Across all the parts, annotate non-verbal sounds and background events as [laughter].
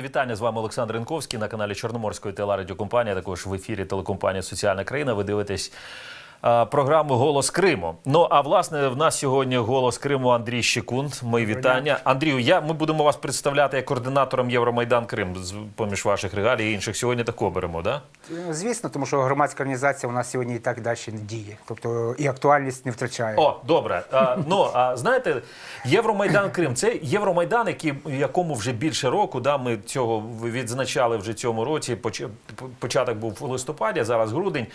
Вітання з вами Олександр Ренковський на каналі Чорноморської телерадіокомпанії, а також в ефірі телекомпанії Соціальна країна. Ви дивитесь програму Голос Криму. Ну а власне в нас сьогодні голос Криму Андрій Щекун. Мої вітання. Андрію, я ми будемо вас представляти як координатором Євромайдан Крим з поміж ваших регалій і інших. Сьогодні такого беремо, да? Е, Звісно, тому що громадська організація у нас сьогодні і так далі не діє. Тобто і актуальність не втрачає. О, добре. А, ну а знаєте, Євромайдан Крим це Євромайдан, який якому вже більше року. Да, ми цього відзначали вже цьому році. поч- Початок був в листопаді, зараз грудень.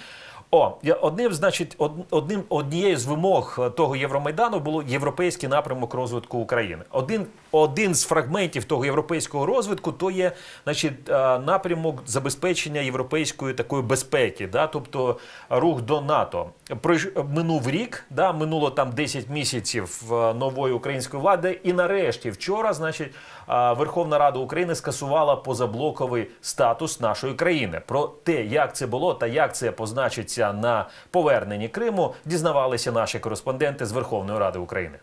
О, одним, значить, одним однією з вимог е, того Євромайдану було європейський напрямок розвитку України. Один, один з фрагментів того європейського розвитку то є, значить, е, напрямок забезпечення європейської такої безпеки, да, тобто рух до НАТО. Минув рік, да, минуло там 10 місяців е, нової української влади, і нарешті вчора, значить, е, Верховна Рада України скасувала позаблоковий статус нашої країни. Про те, як це було та як це позначиться на поверненні Криму, дізнавалися наші кореспонденти з Верховної Ради України.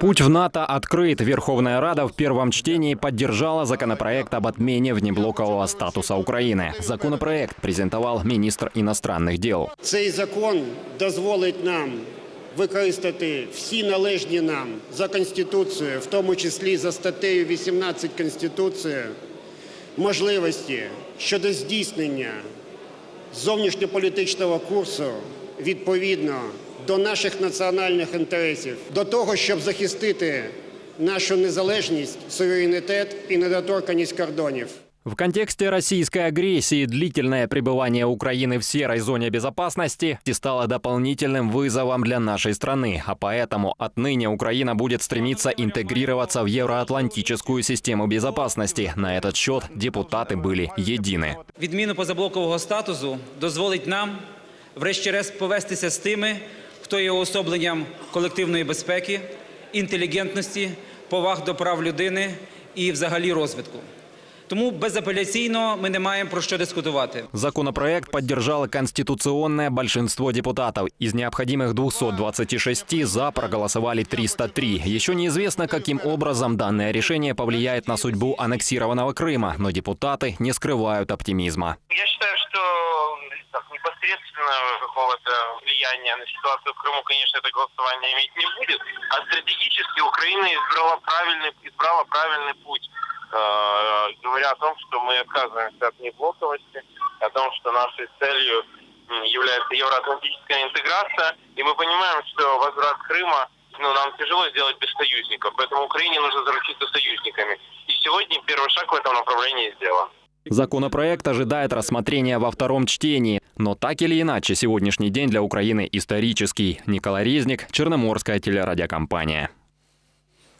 Путь в НАТО открыт. Верховная Рада в первом чтении поддержала законопроект об отмене внеблокового статуса Украины. Законопроект презентовал министр иностранных дел. Цей закон дозволить нам використати всі належні нам за Конституцією, в тому числі за статтею 18 Конституції, можливості щодо здійснення зовнішньополітичного курсу відповідно до наших національних інтересів, до того, щоб захистити нашу незалежність, суверенітет і недоторканість кордонів. В контексте российской агрессии длительное пребывание Украины в серой зоне безопасности стало дополнительным вызовом для нашей страны, а поэтому отныне Украина будет стремиться интегрироваться в евроатлантическую систему безопасности. На этот счет депутаты были едины. Відміну позаблокового статусу дозволить нам, врешті-решт, повестися з тими, хто є уособленням колективної безпеки, інтелігентності, поваг до прав людини і взагалі розвитку. Тому безапеляційно ми не маємо про що дискутувати. Законопроект поддержало конституционное большинство депутатов. Из необходимых 226 «за» проголосовали 303. Еще неизвестно, каким образом данное решение повлияет на судьбу аннексированного Крыма, но депутаты не скрывают оптимизма. Я считаю, что так, непосредственного какого-то влияния на ситуацию в Крыму, конечно, это голосование иметь не будет. А стратегически Украина избрала правильный, избрала правильный путь, э, говоря о том, что мы отказываемся от неблоковости, о том, что нашей целью является евроатлантическая интеграция. И мы понимаем, что возврат Крыма ну, нам тяжело сделать без союзников, поэтому Украине нужно заручиться союзниками. И сегодня первый шаг в этом направлении сделан. Законопроект ожидает рассмотрения во втором чтении. Но так или иначе, сегодняшний день для Украины исторический. Николай Резник, Черноморская телерадиокомпания.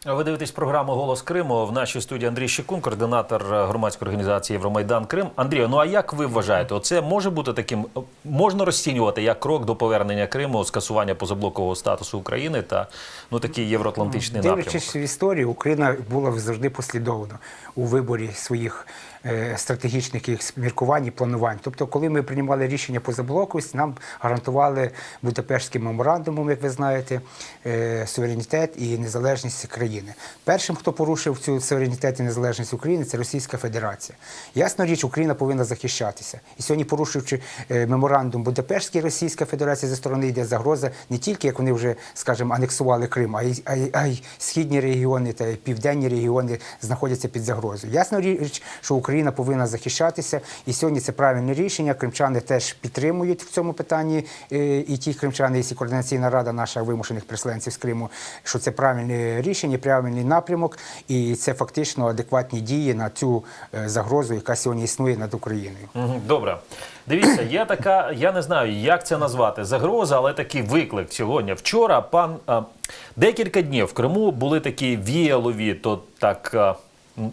Ви дивитесь програму Голос Криму. В нашій студії Андрій Щекун, координатор е, громадської організації Євромайдан Крим. Андрію, ну а як ви вважаєте, оце може бути таким, е, можна розцінювати як крок до повернення Криму, скасування позаблокового статусу України та ну такий євроатлантичний напрямок? Дивлячись в історію, Україна була завжди послідовна у виборі своїх е, стратегічних міркувань і планувань. Тобто, коли ми приймали рішення по заблоковості, нам гарантували Будапештським меморандумом, як ви знаєте, суверенітет і незалежність країни. Першим, хто порушив цю суверенітет і незалежність України, це Російська Федерація. Ясна річ, Україна повинна захищатися. І сьогодні, порушуючи е, меморандум Будапештський, Російська Федерація зі сторони йде загроза не тільки як вони вже, скажімо, анексували Крим, а й, а й, а й східні регіони та південні регіони знаходяться під загрозою. Ясна річ, що Україна повинна захищатися, і сьогодні це правильне рішення. Кримчани теж підтримують в цьому питанні. е, І ті кримчани, і координаційна рада наша вимушених переселенців з Криму, що це правильне рішення, правильний напрямок, і це фактично адекватні дії на цю е, загрозу, яка сьогодні існує над Україною. Добре. Дивіться, є така, я не знаю, як це назвати, загроза, але такий виклик сьогодні. Вчора пан а, декілька днів в Криму були такі віялові, то так. а,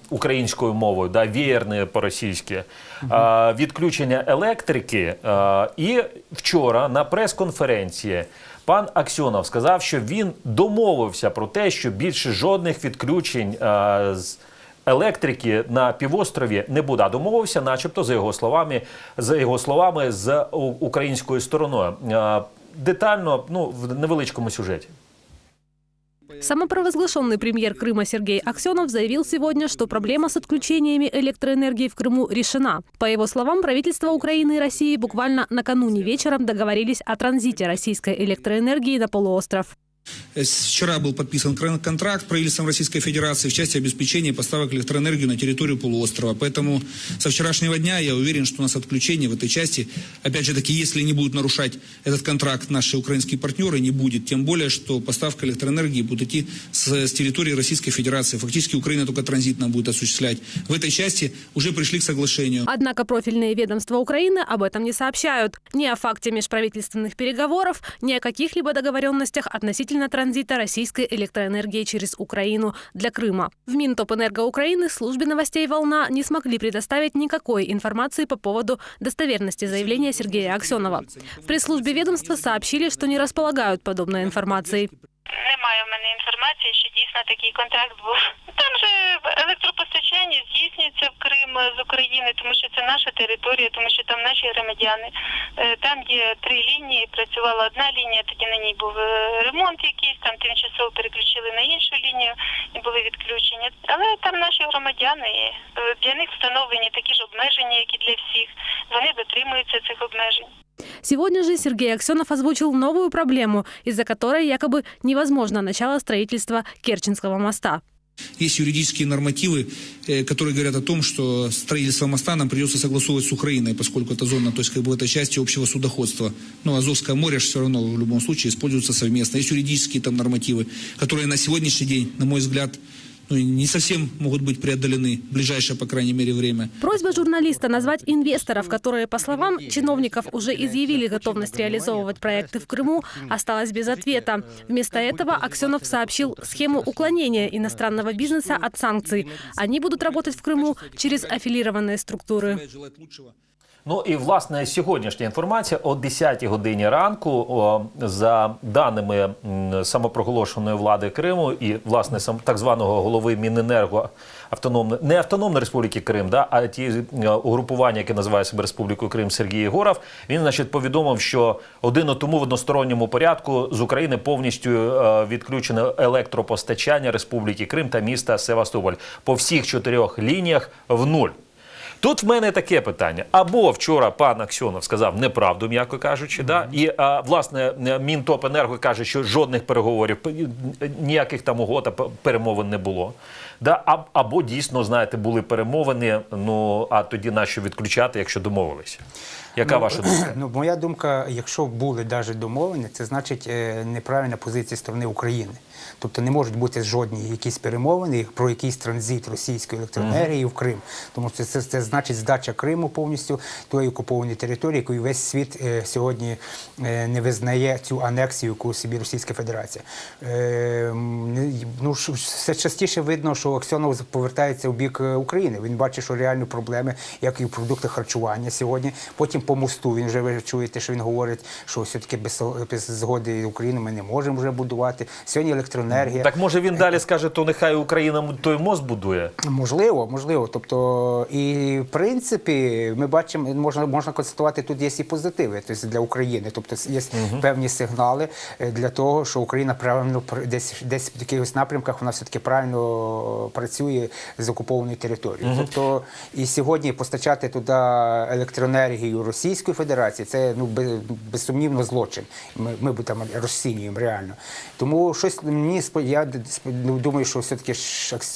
Українською мовою, да, віерне по-російськи, а, відключення електрики. А, і вчора на прес-конференції пан Аксьонов сказав, що він домовився про те, що більше жодних відключень а, з електрики на півострові не буде. А домовився, начебто, за його словами, за його словами, з українською стороною. Е, Детально, ну, в невеличкому сюжеті. Самопровозглашенный премьер Крыма Сергей Аксенов заявил сегодня, что проблема с отключениями электроэнергии в Крыму решена. По его словам, правительства Украины и России буквально накануне вечером договорились о транзите российской электроэнергии на полуостров. Вчера был подписан контракт правительством Российской Федерации в части обеспечения поставок электроэнергии на территорию полуострова. Поэтому со вчерашнего дня я уверен, что у нас отключение в этой части, опять же таки, если не будут нарушать этот контракт наши украинские партнеры, не будет. Тем более, что поставка электроэнергии будет идти с, с территории Российской Федерации. Фактически Украина только транзитно будет осуществлять. В этой части уже пришли к соглашению. Однако профильные ведомства Украины об этом не сообщают. Ни о факте межправительственных переговоров, ни о каких-либо договоренностях относительно транзита российской электроэнергии через Украину для Крыма. В Минтопэнерго Украины службе новостей «Волна» не смогли предоставить никакой информации по поводу достоверности заявления Сергея Аксенова. В пресс-службе ведомства сообщили, что не располагают подобной информацией. Немає в мене інформації, що дійсно такий контракт був. Там же електропостачання здійснюється в Крим з України, тому що це наша територія, тому що там наші громадяни. Е, Там є три лінії, працювала одна лінія, тоді на ній був е, ремонт якийсь, там тимчасово переключили на іншу лінію і були відключення. Але там наші громадяни, е, для них встановлені такі ж обмеження, як і для всіх. Вони дотримуються цих обмежень. Сегодня же Сергей Аксенов озвучил новую проблему, из-за которой якобы невозможно начало строительства Керченского моста. Есть юридические нормативы, э, которые говорят о том, что строительство моста нам придется согласовывать с Украиной, поскольку это зона, то есть как бы это часть общего судоходства. Но Азовское море же все равно в любом случае используется совместно. Есть юридические там нормативы, которые на сегодняшний день, на мой взгляд, ну, не совсем могут быть преодолены в ближайшее, по крайней мере, время. Просьба журналиста назвать инвесторов, которые, по словам чиновников, уже изъявили готовность реализовывать проекты в Крыму, осталась без ответа. Вместо этого Аксенов сообщил схему уклонения иностранного бизнеса от санкций. Они будут работать в Крыму через аффилированные структуры. Ну і власне сьогоднішня інформація о 10 годині ранку, за даними самопроголошеної влади Криму і власне сам так званого голови Міненерго автономної не автономної республіки Крим, да, а ті е, угрупування, яке називає себе Республікою Крим Сергій Єгоров, він значить повідомив, що один тому в односторонньому порядку з України повністю е, відключено електропостачання Республіки Крим та міста Севастополь по всіх чотирьох лініях в нуль. Тут в мене таке питання. Або вчора пан Аксьонов сказав неправду, м'яко кажучи, да? і а, власне Мінтопенерго каже, що жодних переговорів, ніяких там угод, перемовин не було. Да? Або дійсно, знаєте, були перемовини. Ну а тоді нащо відключати, якщо домовилися? Яка ваша думка? [clears throat] Ну, моя думка, якщо були навіть домовлені, це значить е, неправильна позиція сторони України. Тобто не можуть бути жодні якісь перемовини про якийсь транзит російської електроенергії в Крим. Тому що це, це значить здача Криму повністю тої окупованої території, яку весь світ е, сьогодні е, не визнає цю анексію, яку собі Російська Федерація. Е, ну, ш- все частіше видно, що Аксьонов повертається в бік е, України. Він бачить, що реальні проблеми, як і в продуктах харчування сьогодні. Потім по мосту він вже ви чуєте, що він говорить, що все-таки без, без згоди України ми не можемо вже будувати. Сьогодні електроенергія. Так може він далі скаже, то нехай Україна той мост будує. Можливо, можливо. Тобто, і в принципі, ми бачимо, можна можна констатувати, тут є і позитиви тобто, для України. Тобто є певні сигнали е, для того, що Україна правильно пр- десь десь в якихось напрямках вона все таки правильно працює з окупованою територією. Тобто, і сьогодні постачати туди електроенергію Російської Федерації це ну без- безсумнівно злочин. Ми, ми там розцінюємо реально. Тому щось мені я ну, думаю, що все-таки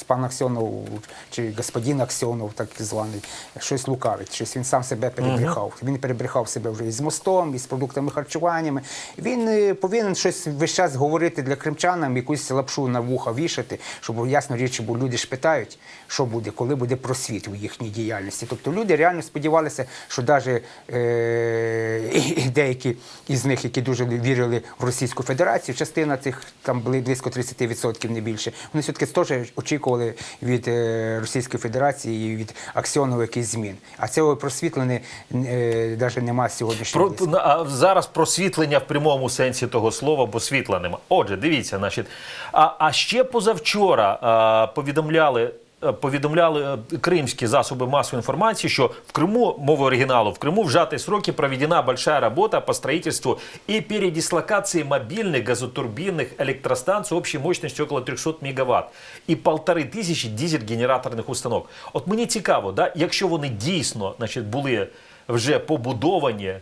пан Аксьонов чи господин Аксьонов, так званий, щось лукавить, щось він сам себе перебрехав. Він перебрехав себе вже і з мостом, і з продуктами харчуваннями. Він е, повинен щось весь час говорити для кримчанам, якусь лапшу на вуха вішати, щоб ясно річ, бо люди ж питають, що буде, коли буде просвіт у їхній діяльності. Тобто люди реально сподівалися, що навіть е, деякі із них, які дуже вірили в Російську Федерацію, частина цих там були близько 30%, не більше. Вони все-таки теж очікували від е, Російської Федерації і від Аксьонова якийсь змін. А цього просвітлення е, навіть немає сьогоднішнього. дня. а зараз просвітлення в прямому сенсі того слова, бо світла нема. Отже, дивіться, значить, а, а ще позавчора а, повідомляли. е, повідомляли е, кримські засоби масової інформації, що в Криму, мова оригіналу, в Криму в сжатые сроки проведена большая работа по строительству и передислокации мобильных газотурбинных электростанций общей мощностью около 300 мегаватт і полтори тисячі дизель-генераторних установок. От мені цікаво, да, якщо вони дійсно значить, були вже побудовані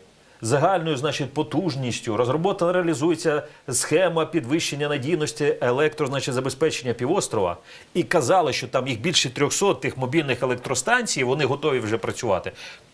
загальною значить, потужністю, розроботана реалізується схема підвищення надійності електрозабезпечення півострова. І казали, що там їх більше 300 тих мобільних електростанцій, вони готові вже працювати.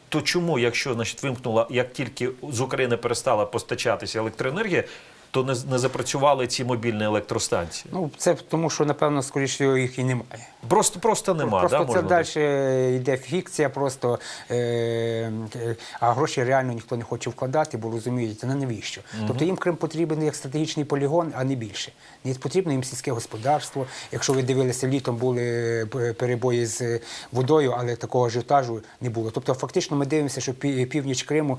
То чому, якщо значить, вимкнула, як тільки з України перестала постачатися електроенергія, то не, не запрацювали ці мобільні електростанції? Ну, це тому, що, напевно, скоріше їх і немає. Просто, просто нема. просто да, це можна далі йде фікція, просто е, е, а гроші реально ніхто не хоче вкладати, бо розумієте, на навіщо? Тобто їм Крим потрібен як стратегічний полігон, а не більше. Не потрібно їм сільське господарство. Якщо ви дивилися, літом були е, перебої з водою, але такого ажіотажу не було. Тобто, фактично, ми дивимося, що пі- північ Криму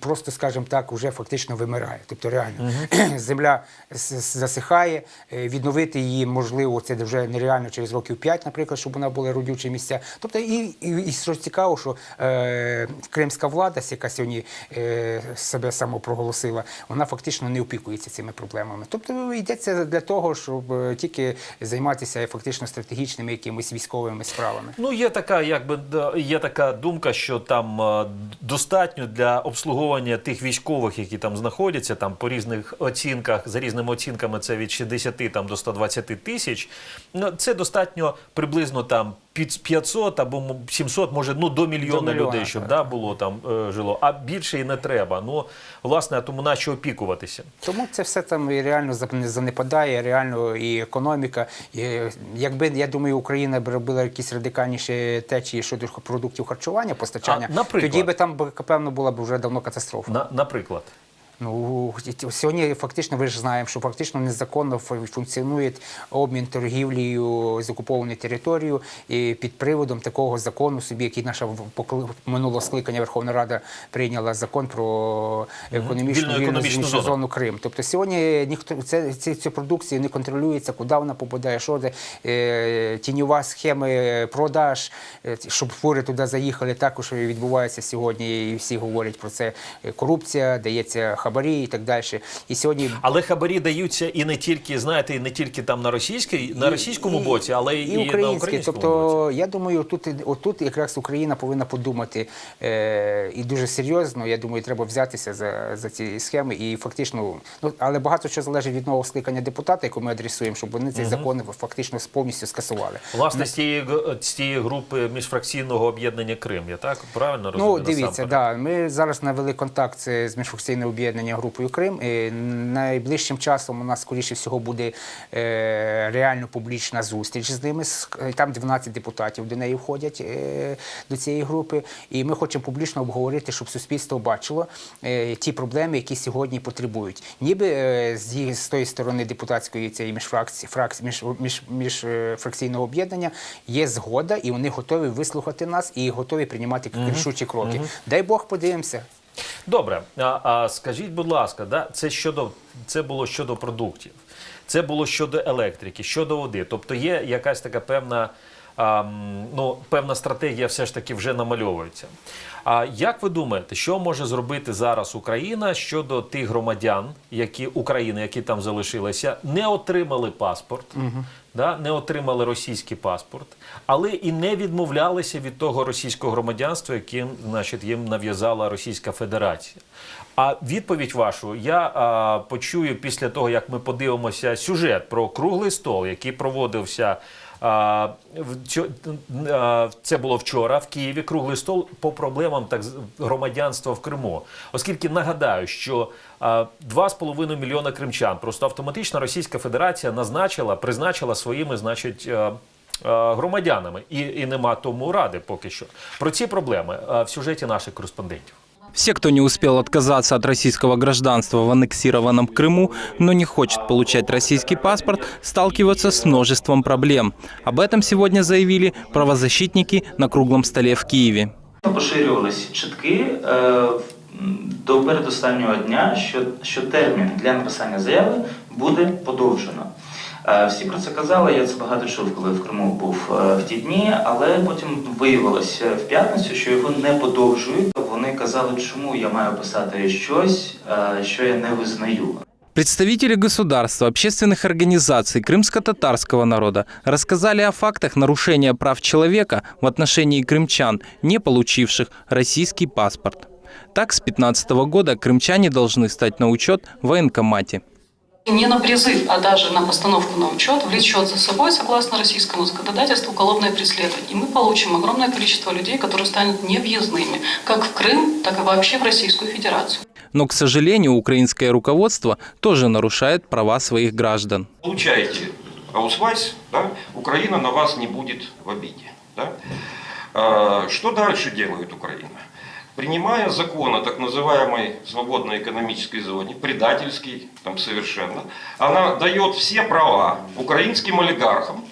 просто, скажімо так, вже фактично вимирає. Тобто, реально [clears throat] земля с- с- засихає, е, відновити її можливо, це вже нереально через років 5, наприклад, щоб вона була родючі місця. Тобто, і, і, і що цікаво, що е, кримська влада, яка сьогодні е, себе самопроголосила, вона фактично не опікується цими проблемами. Тобто йдеться для того, щоб е, тільки займатися фактично стратегічними якимись військовими справами. Ну, є така, якби є така думка, що там е, достатньо для обслуговування тих військових, які там знаходяться, там по різних оцінках, за різними оцінками, це від 60 там, до 120 тисяч. Ну, це достатньо приблизно там під 500 або 700, може, ну до мільйона, До мільйона, людей, щоб так. да, було там е, жило. А більше і не треба. Ну, власне, а тому на що опікуватися. Тому це все там і реально занепадає, реально і економіка. І, якби я думаю, Україна б робила якісь радикальніші течії щодо продуктів харчування, постачання, А, наприклад? тоді би там певно була б вже давно катастрофа. На, наприклад. Ну сьогодні фактично ви ж знаємо, що фактично незаконно функціонує обмін торгівлею з окупованою територією і під приводом такого закону собі, який наша минулого скликання Верховна Рада прийняла закон про економічну Вільну вільну економічну зону. зону. Крим. Тобто сьогодні ніхто це, це цю продукцію не контролюється, куди вона попадає, що де е, тіньова схеми продаж, е, щоб фури туди заїхали. Також відбувається сьогодні, і всі говорять про це. е, Корупція, дається хабарі і так далі. І сьогодні Але хабарі даються і не тільки, знаєте, і не тільки там на російській, на російському і- боці, але і, і на українському Тобто, боці. я думаю, тут отут якраз Україна повинна подумати е, і дуже серйозно. Я думаю, треба взятися за, за ці схеми. І фактично, ну але багато що залежить від нового скликання депутата, яку ми адресуємо, щоб вони цей закон фактично повністю скасували. Власне, з тієї, г- з тієї групи міжфракційного об'єднання Крим, я так правильно розумію? Ну, дивіться, да. Ми зараз навели контакт з міжфракційним об'єднанням групою Крим. І найближчим часом у нас, скоріше всього, буде е, реально публічна зустріч з ними. Там 12 депутатів до неї входять е, до цієї групи. І ми хочемо публічно обговорити, щоб суспільство бачило е, ті проблеми, які сьогодні потребують. Ніби з, тої сторони депутатської цієї міжфракції фракції між, між, між об'єднання є згода, і вони готові вислухати нас і готові приймати рішучі кроки. Дай Бог подивимося. Добре, а, а скажіть, будь ласка, да, це щодо це було щодо продуктів, це було щодо електрики, щодо води. Тобто є якась така певна. Ну, певна стратегія все ж таки вже намальовується. А як ви думаєте, що може зробити зараз Україна щодо тих громадян, які України, які там залишилися, не отримали паспорт, да, не отримали російський паспорт, але і не відмовлялися від того російського громадянства, яким значить, їм нав'язала Російська Федерація. А відповідь вашу я а, почую після того, як ми подивимося сюжет про круглий стол, який проводився. Це було вчора в Києві. Круглий стол по проблемам так громадянства в Криму. Оскільки нагадаю, що а, 2,5 мільйона кримчан просто автоматично Російська Федерація назначила, призначила своїми, значить. Громадянами і, і нема тому ради поки що про ці проблеми в сюжеті наших кореспондентів. Все, кто не успел отказаться от российского гражданства в аннексированном Крыму, но не хочет получать российский паспорт, сталкиваются с множеством проблем. Об этом сегодня заявили правозащитники на круглом столе в Киеве. Поширювалися чутки е, до передостаннього дня, що, що для написання заяви буде подовжено. Е, Е, Всі про це казали, я це багато чув, коли в Криму був е, в ті дні, але потім виявилося в п'ятницю, що його не подовжують. Вони казали, чому я маю писати щось, е, що я не визнаю. Представители государства, общественных организаций крымско-татарского народа рассказали о фактах нарушения прав человека в отношении крымчан, не получивших российский паспорт. Так, с 2015 года крымчане должны стать на учет в военкомате. Не на призыв, а даже на постановку на учет влечет за собой, согласно российскому законодательству, уголовное преследование. И мы получим огромное количество людей, которые станут невъездными как в Крым, так и вообще в Российскую Федерацию. Но, к сожалению, украинское руководство тоже нарушает права своих граждан. Получаете аусвайс, да, Украина на вас не будет в обиде. Да? А, Что дальше делает Украина? Принимая закон о так называемой свободной экономической зоне, предательский там совершенно, она дает все права украинским олигархам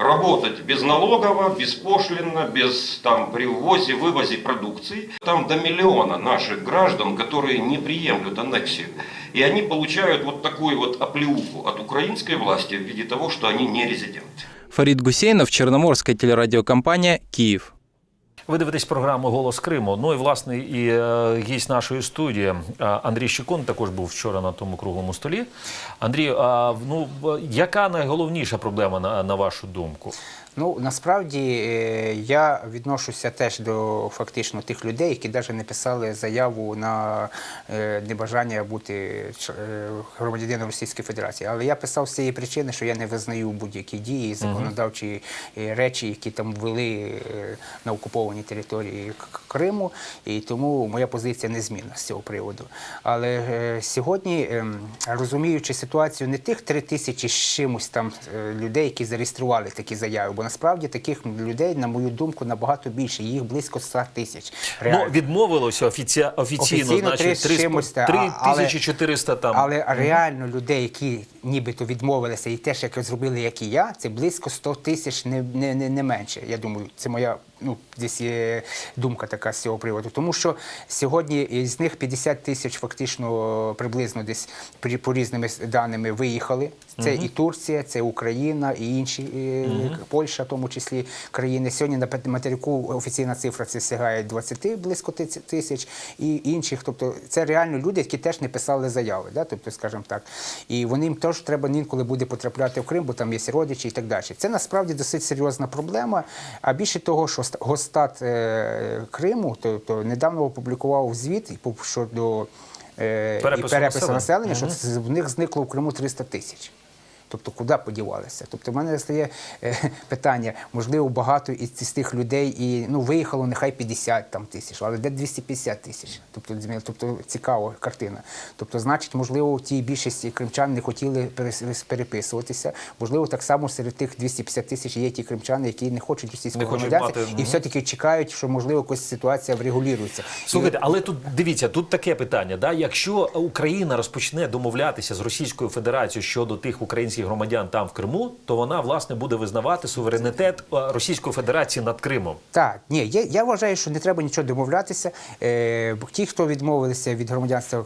работать безналогово, беспошлинно, без там при ввозе, вывозе продукции. Там до миллиона наших граждан, которые не приемлют аннексию. И они получают вот такую вот оплеуху от украинской власти в виде того, что они не резиденты. Фарид Гусейнов, Черноморская телерадиокомпания «Киев». Ви дивитесь програму Голос Криму. Ну і власне і е, гість нашої студії е, Андрій Щекун також був вчора на тому круглому столі. Андрій, а, ну яка найголовніша проблема на, на вашу думку? Ну насправді е, я відношуся теж до фактично тих людей, які навіть не писали заяву на е, небажання бути е, громадянином Російської Федерації. Але я писав з цієї причини, що я не визнаю будь-які дії, законодавчі речі, які там ввели на окупованій території Криму, і тому моя позиція незмінна з цього приводу. Але сьогодні, ем, розуміючи ситуацію не тих три тисячі з чимось там людей, які зареєстрували такі заяви, бо насправді таких людей, на мою думку, набагато більше. Їх близько 100 тисяч. Реально. Ну відмовилося офіці... офіційно, Офіційно значить, три з 3 чимось, та, а- але- 3400 там. Але реально людей, які нібито відмовилися і теж як зробили, як і я, це близько 100 тисяч, не, не, не, не менше. Я думаю, це моя ну, десь є думка така з цього приводу. Тому що сьогодні із них 50 тисяч фактично приблизно десь при- по різними даними виїхали. Це і Турція, це Україна, і інші е, Польща, в тому числі країни. Сьогодні на материку офіційна цифра це сягає 20 близько тисяч і інших. Тобто це реально люди, які теж не писали заяви, да? тобто, скажімо так. І вони їм теж треба інколи буде потрапляти в Крим, бо там є родичі і так далі. Це насправді досить серйозна проблема. А більше того, що ст- Госстат е, Криму, то, то недавно опублікував звіт по- щодо е, і Перепису населення. що в них зникло в Криму 300 тисяч. Тобто, куди подівалися? Тобто, в мене стає е, питання, можливо, багато із, тих людей і ну виїхало нехай 50 там тисяч, але де 250 тисяч. Тобто, тобто цікава картина. Тобто, значить, можливо, ті більшості кримчан не хотіли переписуватися. Можливо, так само серед тих 250 тисяч є ті кримчани, які не хочуть російського громадянства і все-таки чекають, що можливо якась ситуація врегулюється. Слухайте, але тут дивіться, тут таке питання. Да? Якщо Україна розпочне домовлятися з Російською Федерацією щодо тих українських громадян там в Криму, то вона власне буде визнавати суверенітет е, Російської Федерації над Кримом. Так, ні, я, я вважаю, що не треба нічого домовлятися. Е, ті, хто відмовилися від громадянства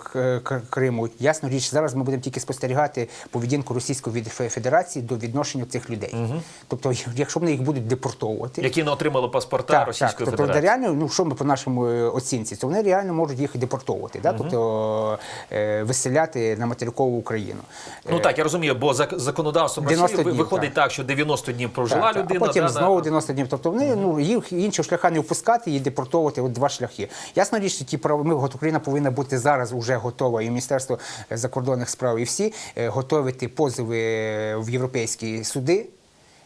Криму, ясно річ, зараз ми будемо тільки спостерігати поведінку Російської Федерації до відношення цих людей. Тобто, якщо вони їх будуть депортовувати, Які не отримали паспорта так, Російської так, тобто, Федерації. реально, ну що ми по нашому е, оцінці, то вони реально можуть їх депортовувати, да? тобто е, виселяти на материкову Україну. Ну так, я розумію, бо за законодавством 90 Росії виходить так. що 90 днів прожила Так, так. людина. а потім да, знову да. 90 днів. Тобто вони ну їх іншого шляха не впускати і депортовувати. От два шляхи. Ясно річ, що ті прав... ми Україна повинна бути зараз уже готова, і Міністерство закордонних справ, і всі е, готовити позови е, в європейські суди.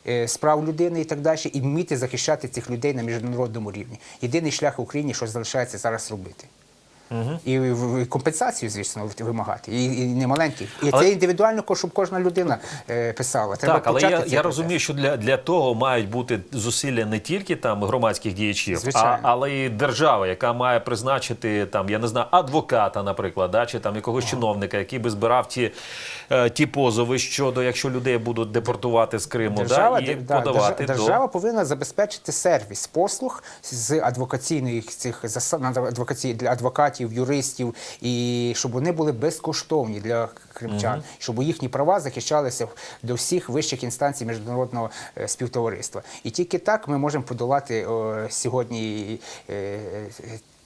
е, Справ людини і так далі, і вміти захищати цих людей на міжнародному рівні. Єдиний шлях в Україні, що залишається зараз робити. І в- в- компенсацію, звісно, вимагати. І, і не маленькі. І Але- це індивідуально, щоб кожна людина е, писала. Треба Так, але я, я процес. розумію, що для, для того мають бути зусилля не тільки там громадських діячів, а, але й держави, яка має призначити там, я не знаю, адвоката, наприклад, да, чи там якогось чиновника, який би збирав ті, е, ті позови щодо, якщо людей будуть депортувати з Криму, Держава, да, і да, подавати держа- до держава повинна забезпечити сервіс послуг з адвокаційних цих засад адвокації для адвокатів. Адвокатів, юристів, і щоб вони були безкоштовні для кримчан, щоб їхні права захищалися до всіх вищих інстанцій міжнародного е, співтовариства. І тільки так ми можемо подолати о, сьогодні е,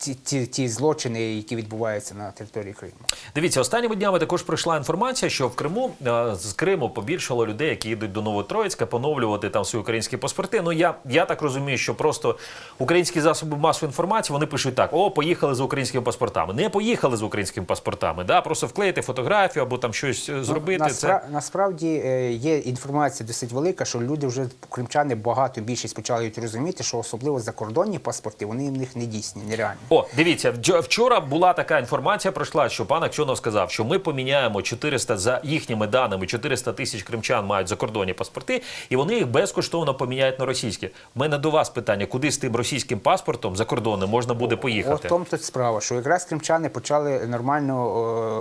ті, ті, ті злочини, які відбуваються на території Криму. Дивіться, останніми днями також прийшла інформація, що в Криму е, з Криму побільшало людей, які їдуть до Новотроїцька, поновлювати там свої українські паспорти. Ну я, я так розумію, що просто українські засоби масової інформації вони пишуть так: о, поїхали з українськими паспортами. Не поїхали з українськими паспортами, да просто вклеїти фотографію або там щось е, зробити. Ну, Це наспра- Насправді е, є інформація досить велика, що люди вже кримчани багато більшість почали розуміти, що особливо закордонні паспорти вони в них не дійсні, нереальні. О, дивіться, вч- вчора була така інформація, пройшла, що пан Аксьонов сказав, що ми поміняємо 400, за їхніми даними, 400 тисяч кримчан мають закордонні паспорти, і вони їх безкоштовно поміняють на російські. У мене до вас питання, куди з тим російським паспортом закордонним можна буде поїхати? в тому тут справа, що якраз кримчани почали нормально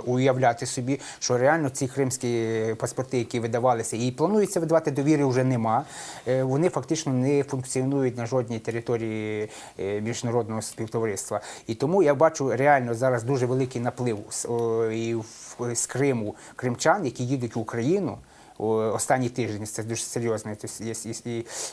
е, уявляти собі, що реально ці кримські паспорти, які видавалися, і планується видавати довіри, вже нема. Е, вони фактично не функціонують на жодній території е, міжнародного співтовариства. І тому я бачу реально зараз дуже великий наплив з, Криму кримчан, які їдуть в Україну. останні тиждень це дуже серйозно,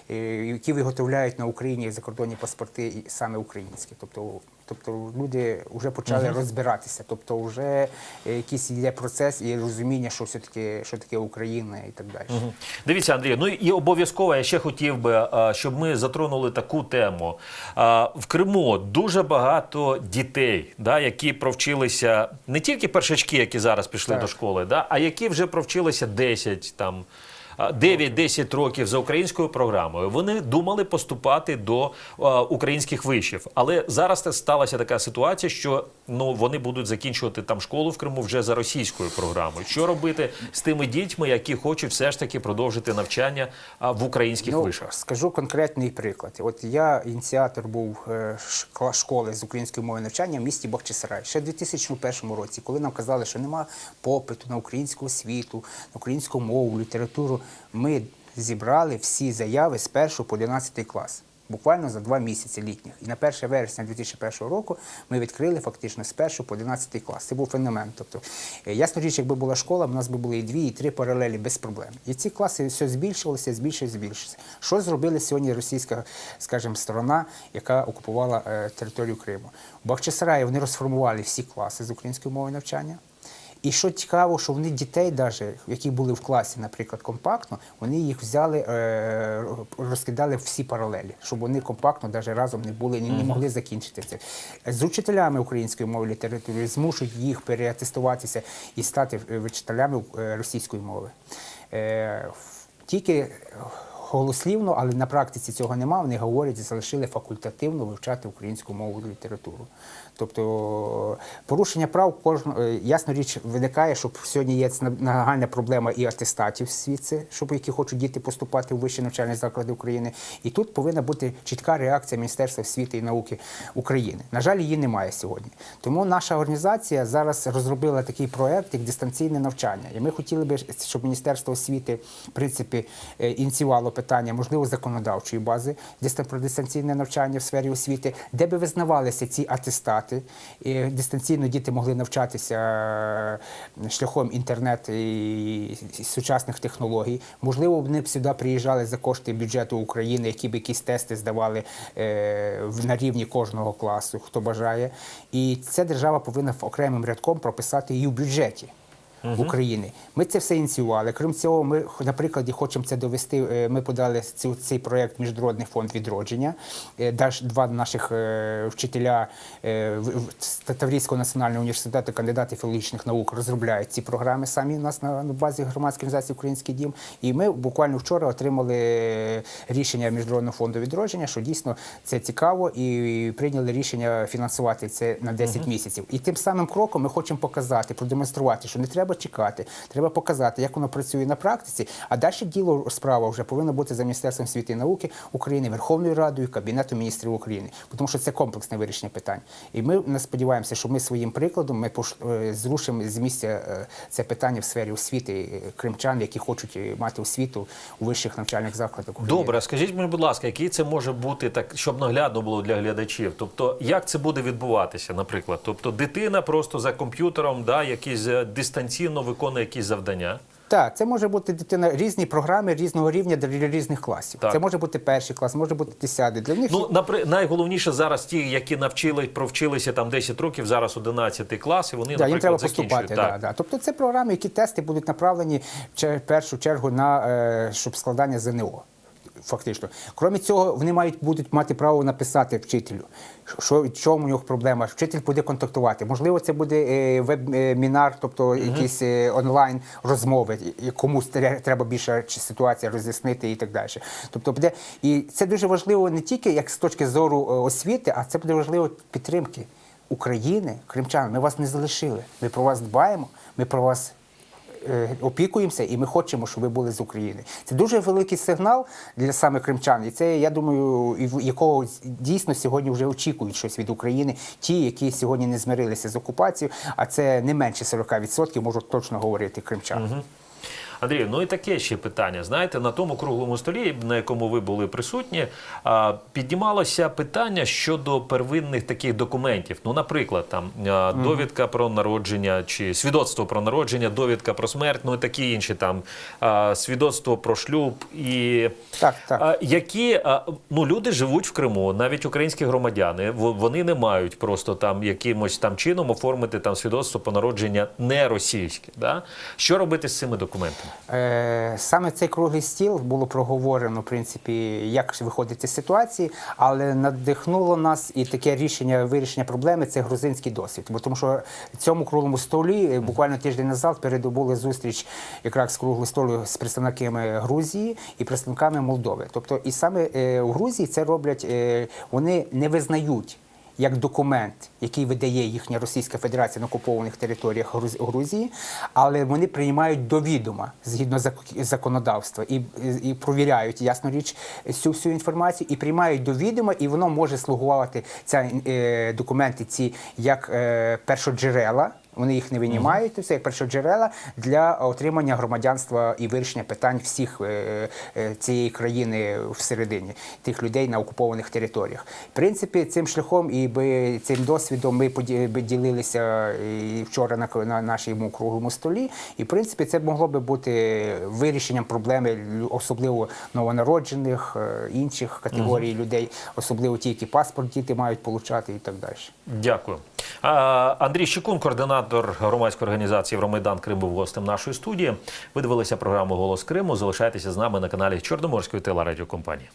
які виготовляють на Україні закордонні паспорти саме українські. Тобто, тобто люди вже почали розбиратися. Тобто, вже е, якийсь йде процес і розуміння, що все таки що таке Україна і так далі. Мгм. Дивіться, Андрій, ну і обов'язково я ще хотів би, щоб ми затронули таку тему. В Криму дуже багато дітей, да, які провчилися не тільки першачки, які зараз пішли Так. до школи, да, а які вже провчилися 10 там. А, 9-10 років за українською програмою. Вони думали поступати до українських вишів. Але зараз сталася така ситуація, що ну вони будуть закінчувати там школу в Криму вже за російською програмою. Що робити з тими дітьми, які хочуть все ж таки продовжити навчання в українських Ну, вишах? скажу конкретний приклад. От я ініціатор був е, школи з української мови навчання в місті Бахчисарай. Ще в 2001 році, коли нам казали, що нема попиту на українську освіту, на українську мову, літературу, ми зібрали всі заяви з 1 по 11 клас. Буквально за два місяці літніх. І на 1 вересня 2001 року ми відкрили фактично з 1 по 11 клас. Це був феномен. Тобто, е, ясно річ, якби була школа, в нас би були і дві, і три паралелі без проблем. І ці класи все збільшувалися, збільшувалися, збільшувалися. Що зробила сьогодні російська, скажімо, сторона, яка окупувала е, територію Криму? В Бахчисараї вони розформували всі класи з української мови навчання. І що цікаво, що вони дітей, даже, які були в класі, наприклад, компактно, вони їх взяли, е, розкидали всі паралелі, щоб вони компактно даже разом не були, не, не могли закінчити це. З учителями української мови літератури змушують їх переатестуватися і стати е, вчителями е, російської мови. Тільки голослівно, але на практиці цього нема. Вони говорять, залишили факультативно вивчати українську мову і літературу. Тобто порушення прав кожного ясна річ виникає, що сьогодні є нагальна проблема і атестатів звідси, щоб які хочуть діти поступати в вищі навчальні заклади України. І тут повинна бути чітка реакція Міністерства освіти і науки України. На жаль, її немає сьогодні. Тому наша організація зараз розробила такий проект, як дистанційне навчання. І ми хотіли би, щоб Міністерство освіти в принципі е, ініціювало питання, можливо, законодавчої бази про дистанційне навчання в сфері освіти, де би визнавалися ці атестати. І дистанційно діти могли навчатися е, шляхом інтернет і сучасних технологій. Можливо, вони б сюди приїжджали за кошти бюджету України, які б якісь тести здавали е, на рівні кожного класу, хто бажає. І ця держава повинна окремим рядком прописати і в бюджеті. України. Ми це все ініціювали. Крім цього, ми на прикладі хочемо це довести. Е, Ми подали цю, цей проект Міжнародний фонд відродження. Е, два наших е, вчителя в- в- Таврійського національного університету, кандидати філологічних наук, розробляють ці програми самі у нас на, на базі громадської організації Український дім. І ми буквально вчора отримали рішення Міжнародного фонду відродження, що дійсно це цікаво, і прийняли рішення фінансувати це на 10 місяців. І тим самим кроком ми хочемо показати, продемонструвати, що не треба треба чекати, треба показати, як воно працює на практиці. А далі діло справа вже повинна бути за Міністерством освіти і науки України, Верховною Радою, Кабінетом міністрів України, тому що це комплексне вирішення питань. І ми не сподіваємося, що ми своїм прикладом ми е, зрушимо з місця е, це питання в сфері освіти е, кримчан, які хочуть мати освіту у вищих навчальних закладах. України. Добре, скажіть мені, будь ласка, який це може бути так, щоб наглядно було для глядачів? Тобто, як це буде відбуватися, наприклад? Тобто, дитина просто за комп'ютером, да, якісь е, дистанційно виконує якісь завдання. Так, це може бути дитина різні програми різного рівня для різних класів. Так. Це може бути перший клас, може бути десятий. Для них Ну, напри... найголовніше зараз ті, які навчили, провчилися там 10 років, зараз 11 клас, і вони, Да, їм наприклад, треба закінчують. поступати. Да, Так. да. Тобто це програми, які тести будуть направлені в першу чергу на е, щоб складання ЗНО. Фактично, крім цього, вони мають будуть мати право написати вчителю, що в чому у нього проблема. Вчитель буде контактувати. Можливо, це буде е, веб-мінар, тобто якісь е, онлайн розмови, комусь треба більше ситуація роз'яснити і так далі. Тобто буде і це дуже важливо не тільки як з точки зору е, освіти, а це буде важливо підтримки України, кримчан. Ми вас не залишили. Ми про вас дбаємо. Ми про вас опікуємося, і ми хочемо, щоб ви були з України. Це дуже великий сигнал для саме кримчан. І це, я думаю, якого дійсно сьогодні вже очікують щось від України. Ті, які сьогодні не змирилися з окупацією, а це не менше 40%, можу точно говорити кримчан. Андрію, ну і таке ще питання. Знаєте, на тому круглому столі, на якому ви були присутні, піднімалося питання щодо первинних таких документів. Ну, наприклад, там довідка про народження чи свідоцтво про народження, довідка про смерть, ну і такі інші там свідоцтво про шлюб і Так, так. які ну люди живуть в Криму, навіть українські громадяни. Вони не мають просто там якимось там чином оформити там свідоцтво про народження не російське. Да? Що робити з цими документами? Е, Саме цей круглий стіл було проговорено, в принципі, як виходити з ситуації, але надихнуло нас і таке рішення вирішення проблеми це грузинський досвід. Бо тому що цьому круглому столі е, буквально тиждень назад передобули зустріч якраз круглого столу з представниками Грузії і представниками Молдови. Тобто, і саме е, у Грузії це роблять, е, вони не визнають як документ, який видає їхня Російська Федерація на окупованих територіях Груз- Грузії, але вони приймають до відома згідно зак- законодавства і, і провіряють ясну річ цю всю інформацію і приймають до відома, і воно може слугувати ця е, документи ці як е, першоджерела. Вони їх не винімають, все як першоджерела для отримання громадянства і вирішення питань всіх е, е, цієї країни всередині тих людей на окупованих територіях. В принципі, цим шляхом і би цим досвідом ми поді- би ділилися і вчора на, на нашому круглому столі. І в принципі, це могло би бути вирішенням проблеми, особливо новонароджених, е, інших категорій людей, особливо ті, які паспорт діти мають получати і так далі. Дякую. Андрій Щекун, координатор громадської організації Євромайдан Крим, був гостем нашої студії. Ви дивилися програму Голос Криму. Залишайтеся з нами на каналі Чорноморської телерадіокомпанії.